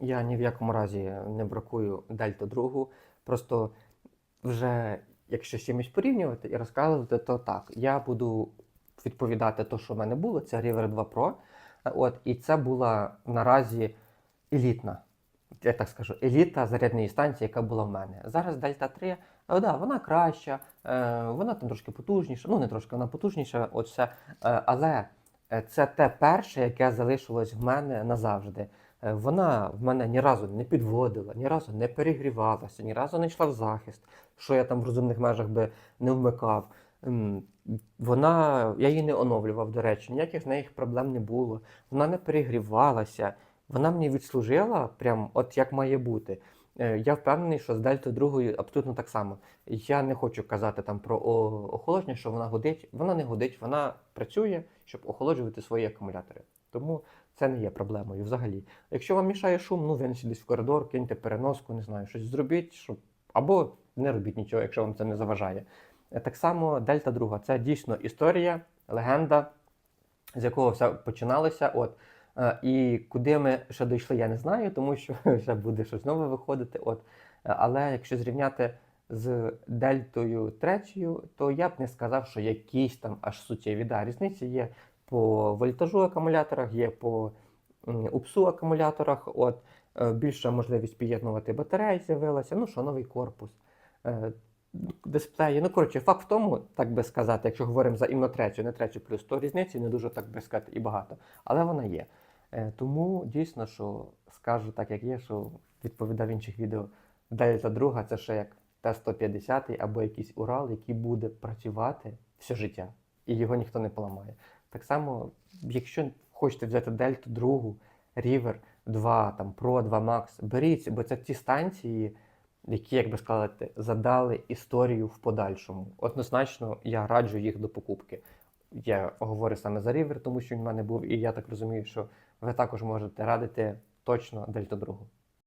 Я ні в якому разі не бракую дельту другу. Просто вже якщо з чимось порівнювати і розказувати, то так. Я буду відповідати те, що в мене було. Це River 2 Pro. От, і це була наразі елітна. Я так скажу, еліта зарядної станції, яка була в мене. Зараз Дельта 3, е, да, вона краща, е, вона там трошки потужніша, ну не трошки, вона потужніша, от все. Е, але е, це те перше, яке залишилось в мене назавжди. Е, Вона в мене ні разу не підводила, ні разу не перегрівалася, ні разу не йшла в захист, що я там в розумних межах би не вмикав. Вона, я її не оновлював, до речі, ніяких в неї проблем не було. Вона не перегрівалася. Вона мені відслужила прям от як має бути. Е, Я впевнений, що з Дельтою другою абсолютно так само. Я не хочу казати там про охолодження, що вона годить. Вона не годить, вона працює, щоб охолоджувати свої акумулятори. Тому це не є проблемою взагалі. Якщо вам мішає шум, ну винесіть десь в коридор, киньте переноску, не знаю, щось зробіть, щоб або не робіть нічого, якщо вам це не заважає. Е, Так само Дельта друга це дійсно історія, легенда, з якого все починалося. От. Е, І куди ми ще дійшли, я не знаю, тому що ще буде щось нове виходити. От. Е, Але якщо зрівняти з Дельтою третьою, то я б не сказав, що якісь там аж суттєві. Да, різниці є по вольтажу акумуляторах, є по упсу акумуляторах. От. Е, Більша можливість під'єднувати батареї з'явилася, ну що, новий корпус. Е, Дисплеї. Ну, коротше, факт в тому, так би сказати, якщо говоримо за іменно третю, не третю плюс, то різниці не дуже так би сказати і багато. Але вона є. Е, Тому дійсно, що скажу так, як є, що відповідав інших відео. Дельта друга це ще як Т-150 або якийсь Урал, який буде працювати все життя, і його ніхто не поламає. Так само, якщо хочете взяти Дельту другу, Рівер 2, там, Pro 2 Max, беріть, бо це ті станції, які, як би сказати, задали історію в подальшому. Однозначно, я раджу їх до покупки. Я говорю саме за Рівер, тому що він в мене був, і я так розумію, що ви також можете радити точно Дельту другу.